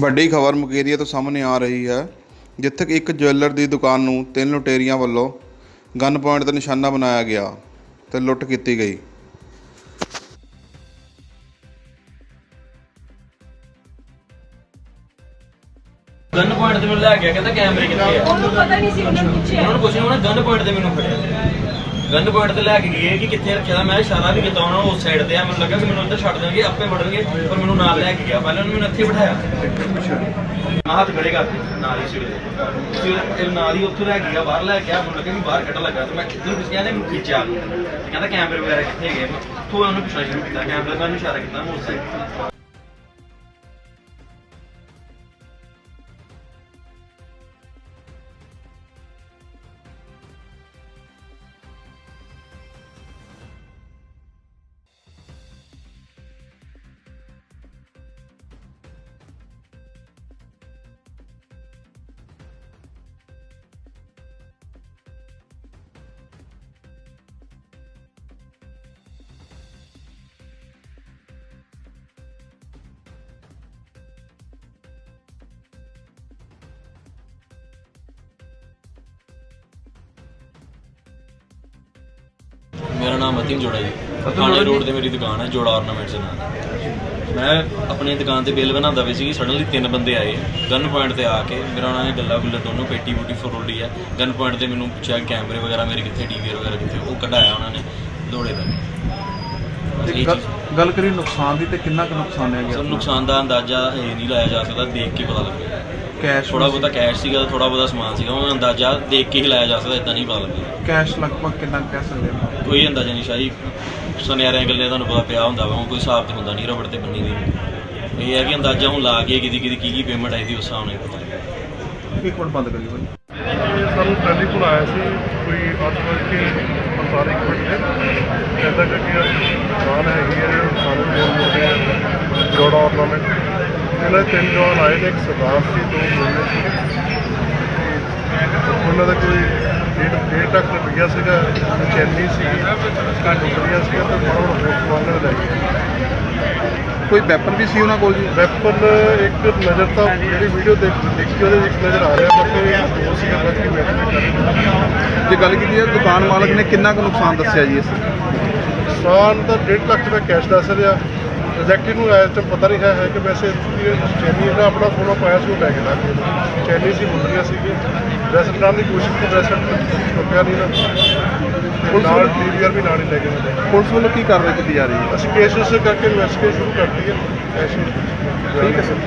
ਵੱਡੀ ਖਬਰ ਮੁਕੇਰੀਆ ਤੋਂ ਸਾਹਮਣੇ ਆ ਰਹੀ ਹੈ ਜਿੱਥੇ ਇੱਕ ਜੁਐਲਰ ਦੀ ਦੁਕਾਨ ਨੂੰ ਤਿੰਨ ਲੁਟੇਰੀਆਂ ਵੱਲੋਂ ਗਨ ਪੁਆਇੰਟ ਤੇ ਨਿਸ਼ਾਨਾ ਬਣਾਇਆ ਗਿਆ ਤੇ ਲੁੱਟ ਕੀਤੀ ਗਈ। ਗਨ ਪੁਆਇੰਟ ਤੇ ਮੈਨੂੰ ਲੈ ਗਿਆ ਕਹਿੰਦਾ ਕੈਮਰੇ ਕਿੱਥੇ ਆ? ਉਹਨੂੰ ਪਤਾ ਨਹੀਂ ਸੀ ਉਹਨੇ ਪੁੱਛਿਆ। ਉਹਨਾਂ ਪੁੱਛਿਆ ਉਹਨੇ ਗਨ ਪੁਆਇੰਟ ਤੇ ਮੈਨੂੰ ਫੜਿਆ। ਗਨ ਪੁਆਇੰਟ ਤੇ ਲੈ ਕੇ ਗਏ ਕਿ ਕਿੱਥੇ ਰੱਖਿਆ ਮੈਂ ਇਸ਼ਾਰਾ ਵੀ ਕੀਤਾ ਉਹਨਾਂ ਨੂੰ ਉਸ ਸਾਈਡ ਤੇ ਆ, ਮੈਨੂੰ ਲੱਗਾ ਕਿ ਮੈਨੂੰ ਉੱਧਰ ਛੱਡ ਦੇਣਗੇ, ਆਪੇ ਵੜਨਗੇ, ਪਰ ਮੈਨੂੰ ਨਾਲ ਲੈ ਕੇ ਗਿਆ। ਪਹਿਲਾਂ ਉਹਨੇ ਮੈਨੂੰ ਇੱਥੇ ਬਿਠਾਇਆ। ਮੈਂ ਹੱਥ ਖੜੇ ਕਰਤੇ, ਨਾਲ ਹੀ ਸਿਵਲ ਸਿਵਲ ਇਹ ਨਾਲ ਹੀ ਉੱਥੋਂ ਲੈ ਕੇ ਗਿਆ, ਬਾਹਰ ਲੈ ਕੇ ਆ ਮੈਨੂੰ ਲੱਗਾ ਕਿ ਬਾਹਰ ਕੱਢਣ ਲੱਗਾ ਤੇ ਮੈਂ ਇੱਧਰ ਨੂੰ ਨੇ ਮੈਨੂੰ ਖਿੱਚਿਆ ਕਹਿੰਦਾ ਕੈਮਰੇ ਵਗੈਰਾ ਕਿੱਥੇ ਗਏ ਮੈਂ ਉੱਥੋਂ ਉਹਨੂੰ ਪੁੱਛਣਾ ਸ਼ੁਰੂ ਕੀਤਾ ਕੈਮਰੇ ਮੈਨੂੰ ਇਸ਼ਾਰਾ ਕੀਤਾ, ਮੈਂ ਉਸ ਸਾਈਡ ਮੇਰਾ ਨਾਮ ਅਤਿਨ ਜੋੜਾ ਜੀ। ਥਾਣੇ ਰੋਡ ਤੇ ਮੇਰੀ ਦੁਕਾਨ ਹੈ ਜੋੜਾ ਆਰਨਾਮੈਂਟਸ ਦੇ ਨਾਲ। ਮੈਂ ਆਪਣੀ ਦੁਕਾਨ ਤੇ ਬਿੱਲ ਬਣਾਉਂਦਾ ਵੀ ਸੀ ਸਡਨਲੀ ਤਿੰਨ ਬੰਦੇ ਆਏ। ਗਨ ਪੁਆਇੰਟ ਤੇ ਆ ਕੇ ਮੇਰਾ ਉਹਨਾਂ ਨੇ ਗੱਲਾਂ ਗੁੱਲਾਂ ਦੋਨੋਂ ਪੇਟੀ ਬੂਟੀ ਫਰੋਲੀ ਹੈ। ਗਨ ਪੁਆਇੰਟ ਤੇ ਮੈਨੂੰ ਪੁੱਛਿਆ ਕੈਮਰੇ ਵਗੈਰਾ ਮੇਰੇ ਕਿੱਥੇ ਟੀਵੀ ਵਗੈਰਾ ਕਿੱਥੇ? ਉਹ ਕਢਾਇਆ ਉਹਨਾਂ ਨੇ ਦੌੜੇ ਦਾ। ਗੱਲ- ਕਰੀ ਨੁਕਸਾਨ ਦੀ ਤੇ ਕਿੰਨਾ ਕੁ ਨੁਕਸਾਨ ਹੈ ਸਰ ਗਿਆ ਨੁਕਸਾਨ ਦਾ ਅੰਦਾਜ਼ਾ ਇਹ ਨਹੀਂ ਲਾਇਆ ਜਾ ਸਕਦਾ ਦੇਖ ਕੇ ਪਤਾ ਲੱਗੇਗਾ। ਕੈਸ਼ ਥੋੜਾ ਬਹੁਤਾ ਕੈਸ਼ ਸੀਗਾ ਥੋੜਾ ਬਹੁਤਾ ਸਮਾਨ ਸੀਗਾ ਉਹ ਅੰਦਾਜ਼ਾ ਦੇਖ ਕੇ ਹੀ ਲਾਇਆ ਜਾ ਸਕਦਾ ਇਦਾਂ ਨਹੀਂ ਪਤਾ ਲੱਗੇਗਾ ਕੈਸ਼ ਲਗਭਗ ਕਿੰਨਾ ਕਹਿ ਸਕਦੇ ਹੋ? ਕੋਈ ਅੰਦਾਜ਼ਾ ਨਹੀਂ ਸ਼ਾਹੀ। ਸੁਨਿਆਰਿਆਂ ਗੱਲੇ ਤੁਹਾਨੂੰ ਪਤਾ ਪਿਆ ਹੁੰਦਾ ਵਾ ਕੋਈ ਹਿਸਾਬ ਤੇ ਹੁੰਦਾ ਨਹੀਂ ਰਬੜ ਤੇ ਬੰਨੀ ਦੀ ਇਹ ਹੈ ਕਿ ਅੰਦਾਜ਼ਾ ਹੁਣ ਲਾ ਕੇ ਕਿਦੀ ਕਿਦੀ ਕੀ ਕੀ ਪੇਮੈਂਟ ਆਈ ਦੀ ਉਸ ਹਿਸਾਬ ਨਾਲ ਪਤਾ। ਇੱਕ ਮਿੰਟ ਬੰਦ ਭਾਈ ਇਹ ਸਾਨੂੰ ਟੈਲੀਫੋਨ ਆਇਆ ਸੀ ਕੋਈ ਅੱਠ ਵਜੇ ਕੇ 45 ਕੁ ਮਿੰਟ ਤੇ ਕਹਿੰਦਾ ਕਿ ਕਿ ਦੁਕਾਨ ਹੈਗੀ ਹੈ ਸਾਨੂੰ ਬੋਲ ਬੋਲਦੇ ਆ ਜੋੜਾ ਆਰਨਾਮੈਂਟ ਇਹਨਾਂ ਦੇ ਤਿੰਨ ਜਵਾਨ ਆਏ ਨੇ ਇੱਕ ਸਰਦਾਰ ਸੀ ਦੋ ਮੁੰਡੇ ਸੀ। ਉਹਨਾਂ ਦਾ ਕੋਈ ਡੇਢ ਡੇਢ ਲੱਖ ਰੁਪਈਆ ਸੀਗਾ ਚੈਨੀ ਸੀ ਕੰਟਰੀਆਂ ਸੀ ਤੇ ਹੋਰ ਸਮਾਨ ਲੈ ਗਏ। ਕੋਈ ਵੈਪਨ ਵੀ ਸੀ ਉਹਨਾਂ ਕੋਲ ਜੀ? ਵੈਪਨ ਇੱਕ ਨਜ਼ਰ ਤਾਂ ਜਿਹੜੀ ਵੀਡੀਓ ਦੇਖ ਦੇਖੀ ਉਹਦੇ ਵਿੱਚ ਨਜ਼ਰ ਆ ਰਿਹਾ ਬਟ ਇਹ ਦੋ ਸੀਗਾ ਬਾਕੀ ਵੈਪਨ ਜੇ ਗੱਲ ਕੀਤੀ ਹੈ ਦੁਕਾਨ ਮਾਲਕ ਨੇ ਕਿੰਨਾ ਕੁ ਨੁਕਸਾਨ ਦੱਸਿਆ ਜੀ ਇਸ? ਨੁਕਸਾਨ ਤਾਂ 1.5 ਲੱਖ ਰੁਪਏ ਕੈਸ਼ ਦੱਸ ਰਿਹਾ। ਐਗਜ਼ੈਕਟਲੀ ਨੂੰ ਐਸ ਤਾਂ ਪਤਾ ਨਹੀਂ ਹੈ ਹੈ ਕਿ ਵੈਸੇ ਚੈਨੀ ਦਾ ਆਪਣਾ ਸੋਨਾ ਪਾਇਆ ਸੀ ਉਹ ਲੈ ਕੇ ਲਾ ਕੇ ਚੈਨੀ ਸੀ ਮੁੰਦਰੀਆਂ ਸੀਗੀ ਵੈਸੇ ਬਣਾਉਣ ਦੀ ਕੋਸ਼ਿਸ਼ ਕੀਤੀ ਵੈਸੇ ਰੁਪਿਆ ਨਹੀਂ ਨਾ। ਪੁਲਿਸ ਨਾਲ ਡੀਵੀਆਰ ਵੀ ਨਾਲ ਹੀ ਲੈ ਕੇ ਗਏ ਪੁਲਿਸ ਵੱਲੋਂ ਕੀ ਕਾਰਵਾਈ ਕੀਤੀ ਜਾ ਰਹੀ ਹੈ? ਅਸੀਂ ਕੇਸ ਕਰਕੇ ਇਨਵੈਸਟੀਗੇਸ਼ਨ ਸ਼ੁਰੂ ਕਰਤੀ ਹੈ ਐਸੀ ਠੀਕ ਹੈ ਸਰ।